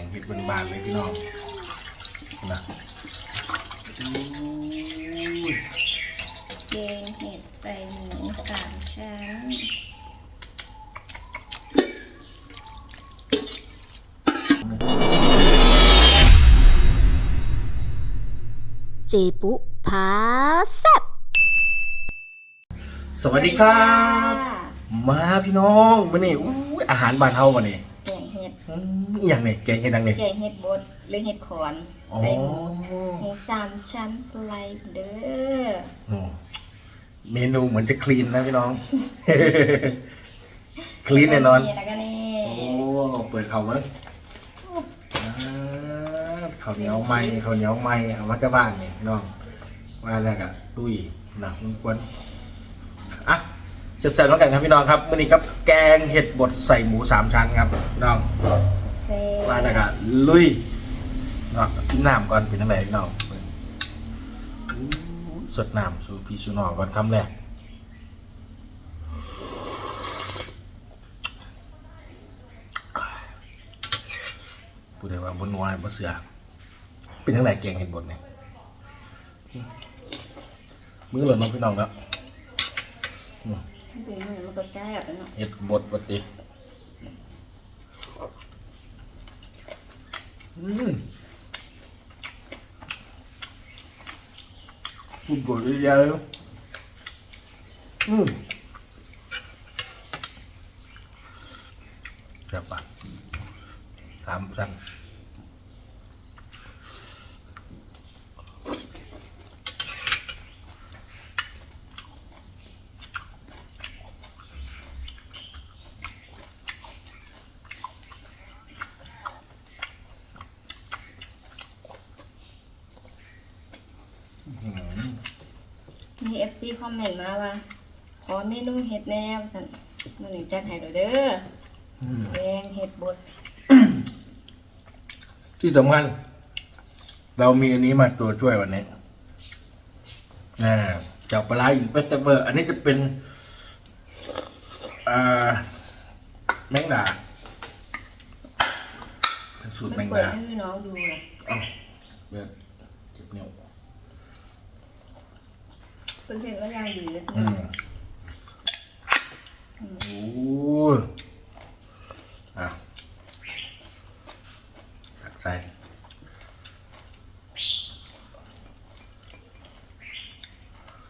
งเห็ดบานๆเลยพี่น้องนะอู้ยแกงเห็ดใส่หมูสามชั้นเจปุพาแซบสวัสดีครับ มาพี่น้องมานี่อู้ยอาหารบ้านเฮาวันนี้แกงเห็ด อหย่างนี้แกงเห็ดดังนี้แกงเห็ดบดหรือเห็ดขอนอ๋อใส่หมูหมูสามชั้นสไลด์เด้ออืมเมนูเหมือนจะคลีนนะพี่น้อง คลีนแน่นอน แล้วก็นี่โอ้เปิดเขาเบิ้งอ่าข้าวเหนียวไหม้ข้าวเหนียวไหม้เอามาจากบ้านนี่พี่น้องว่าแล้วก็ตุ้ยนะคุณควรอะเสียบใส่น้องกันครับพี่น้องครับวันนี้ครับแกงเห็ดบดใส่หมูสามชั้นครับพี่น้องเซ่บ ว่าแล้วก็ลุยเนาะซิมน้ำก่อนเป็นยังไงพี่น้องเบิ่งอู้สดน้ำสู่พี่สู่น้องก่อนคำแรกพูดได้ว่าบนนัวบนเสือเป็นยังไงแกงเห็ดบดเนี่ยมือหล่นน้องพี่น้องแล้วเป็นหมูมันก็แซ่บเนาะ เห็ดบดบดดิ อืมพูดบดเยอะเลยอื มแซ่บปะสามชั้นอืมมีเอฟซีคอมเมนต์มาว่า ขอเมนูเห็ดแนวสันมันนี้จัดให้เด้อเด้ออืมแกงเห็ดบด ที่สำคัญเรามีอันนี้มาตัวช่วยวันนี้อ่าเจับปลาร้าอินเปสเบอร์ อันนี้จะเป็นอ่าแมงดาเป็นสูตรมัแมนงเปิดดาให้น้องดูนะเอ้าเบิดเจ็บนิ้ว เพื่อนๆก็ยังดีเลยอืมโอ้ยอะตักใส่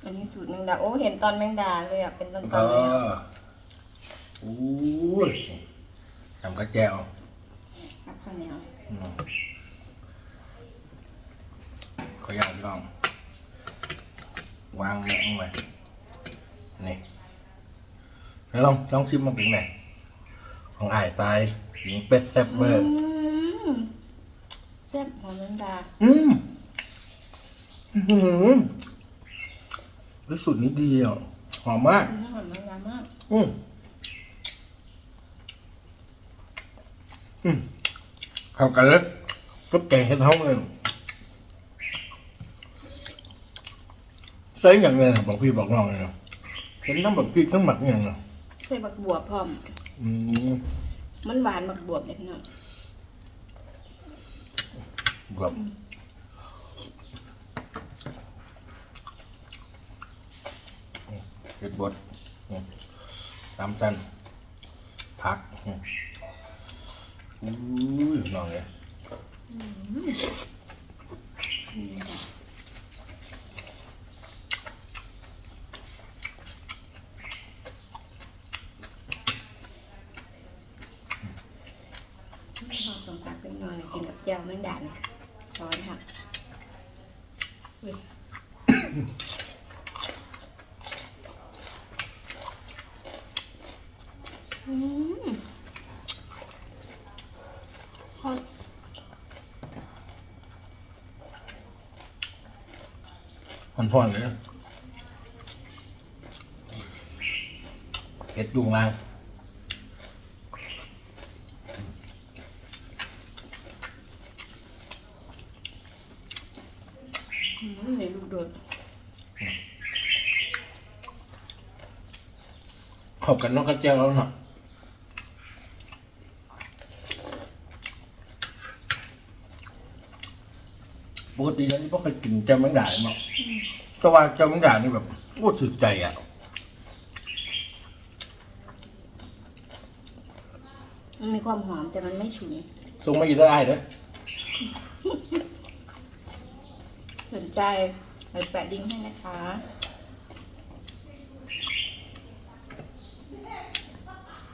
อันนี้สูตรแมงดาโอ้เห็นตอนแมงดาเลยอะเป็นตอนก็ๆเลยอะโอ้ยทำกระแจวครับข้าวเหนียวอืมขออย่างพี่น้อง วางแมงไว้นี่แล้วลองลองชิมมาเป็นไงของอ้ายทรายหญิงเป็ดแซ่บเบอร์อืมแซ่บหอมแมงดาอืมอื้อหือเฮ้ยสูตรนี้ดีอะหอมมากอืมหอมแมงดามาก อืมอืมเข้ากันเลยก็แกงเห็ดเท้าเลย ใส่อย่างเงี้ยบอกพี่บอกน้องเลยนะเห็นน้ำบักพี่ทั้งหมักอย่างเนาะใส่บักบวบพร้อม อืมมันหวานบักบวบเลยพี่น้องแบบเห็ดบดอืมตามจันผักอืมอุ้ยน้องเลยหอม สมผักเป็นนอนเลยกินกับเจียวแมงดาเนี่ยร้อนค่ะอุ้ยอืมหอมพ่อนพอนเลยนะเห็ดยุงลาง อืมในลูกโดด ขอบกันนอกกระเจียวแล้วเนาะปกติแล้วนี่พ่เคยกินเจ้าแมงดาเนาะแต่ว่าเจ้าแมงดานี่แบบโคตรสึกใจอะมันมีความหอมแต่มันไม่ฉุนทรงไม่กินได้เด้อสนใจ เราแปะดิ้งก์ให้นะคะ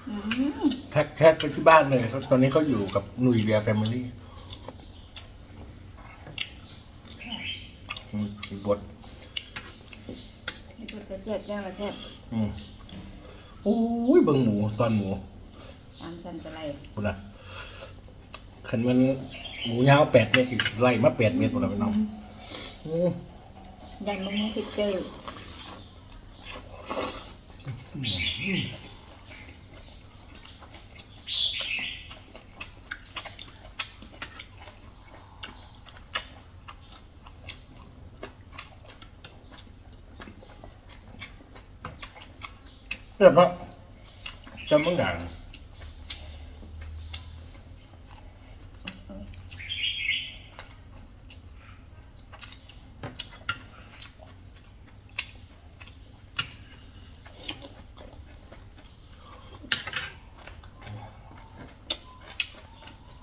อืมแท็กแท็กไปที่บ้านเลยเขาตอนนี้เขาอยู่กับหนุ่ยเบียร์แฟมิลี่อืมอีกบทนี่ตัวกระเจี๊ยบเจ้ากระแทบอืมโอ้ยเบิ่งหมูตอนหมูสามชั้นจะไรพุ่นนะขันมันหมูยาวแปดเมตรอีกไล่มาแปดเมตรพุ่นละพี่น้องอืม ยันมุกนี้คือเจอ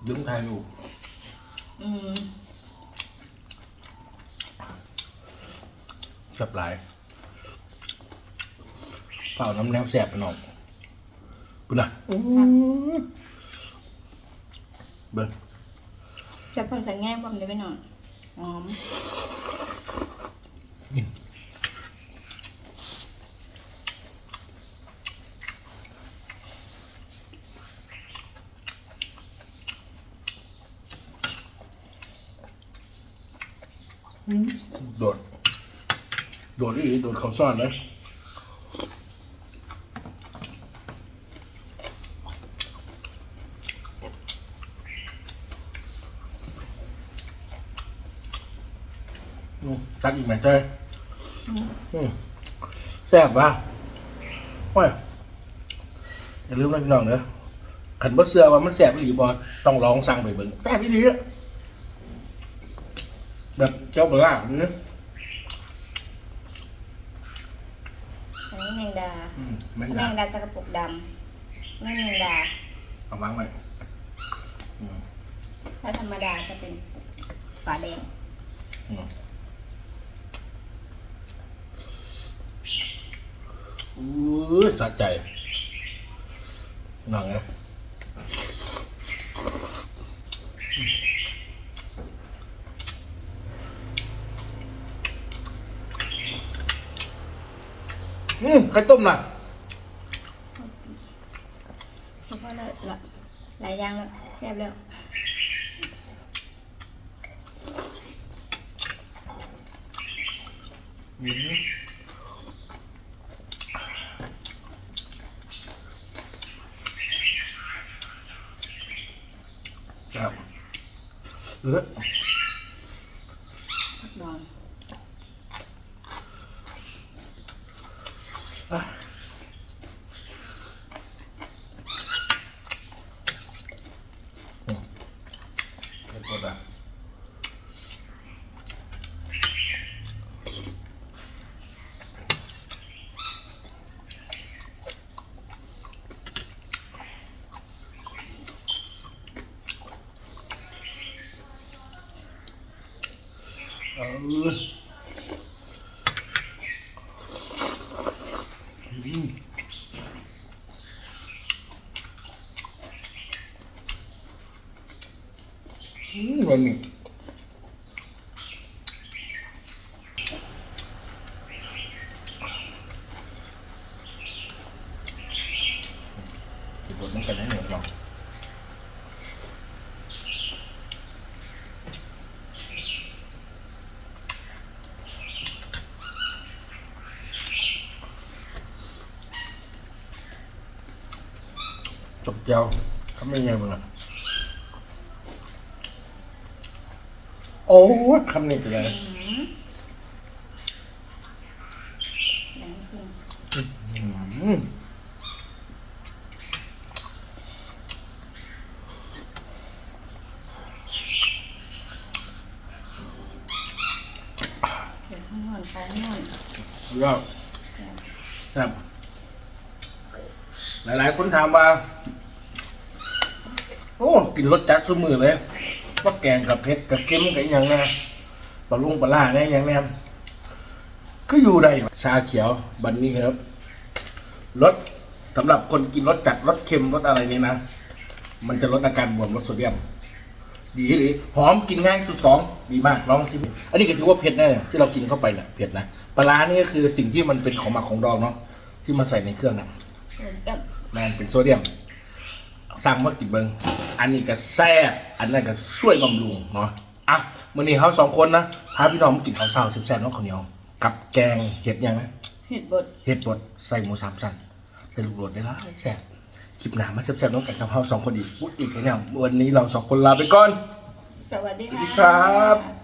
เรียบร้อยจำมึงด่างดึงไทยลูกอืมจับหลายเฝ้าน้ำแนวแสบไปหน่อยปุ่นนะเบิ้งจะเพิ่มสังแง่ความเดี๋ยวไปหน่อยหอม โดด โดดอีโดดเขาซ่อนเลยอืมตักอีกไหมเจ้ยอืมแซ่บปะโอ้ยอย่าลืมนะพี่น้องเด้อขันบ่เสือว่ามันแซ่บอีหลีบอต้องลองสั่งไปเบิ่งแซ่บอีหลีอะ แบบเจ้าบลาบนี่อันนี้แมงดาอืมแมงแมดางดาจะกระปุกดำไม่แมงดาเอาวางไว้อืมถ้าธรรมดาจะเป็นฝาแดงอู้ยสะใจหนังไง อืมไข่ต้มน่ะเฉพาะเลยละหลายอย่างแล้วแซ่บแล้วอืมครับเออ ผักดอง ไข่ต้มอะ เอออืมอืม วันนี้ติดบทมันกันให้หมดหรอก จบเจ้าทำยังไงมึงอะโอ้คำนี้เป็นไงอืมอย่างนี้คืออืมของน่นก็ครับหลาย ๆ คนถามว่า โอ้กินรสจัดสุมือเลยว่าแกงกับเผ็ดกับเค็มกับอหย่างแน่ปลาลุงปลาล่าเนี่ยอหย่างแน่ก็อยู่ได้ชาเขียวบันนี้ครับรสสำหรับคนกินรสจัดรสเค็มรสอะไรนี่นะ มันจะลดอาการบวมลดโซเดียม ดีหรือหอมกินง่ายสุดสองดีมากลองชิมอันนี้ก็ถือว่าเผ็ดแน่เนี่ยที่เรากินเข้าไปเนี่ยเผ็ดนะปลาร้านี่ก็คือสิ่งที่มันเป็นของหมักของดองเนาะที่มันใส่ในเครื่องนะส่วนกับแมนเป็นโซเดียม สั่งมากินเบิงอันนี้ก็แซ่บอันนั้นก็ช่วยบำรุงเนาะอะมื่อนี้เขาสองคนนะพาพี่น้องมากินข้าวเช้าแซ่บๆเนาะข้าวเหนียวกับแกงเห็ดยังนะเห็ดบดเห็ดบดใส่หมูสามชั้นใส่ลูกโดดได้ละแซ่บคลิปหนามาแซ่บๆน้องกันกับเราสองคนอีกพูดอีกใช่ไหมวันนี้เราสองคนลาไปก่อน สวัสดีสวัสดีครัค่ะบ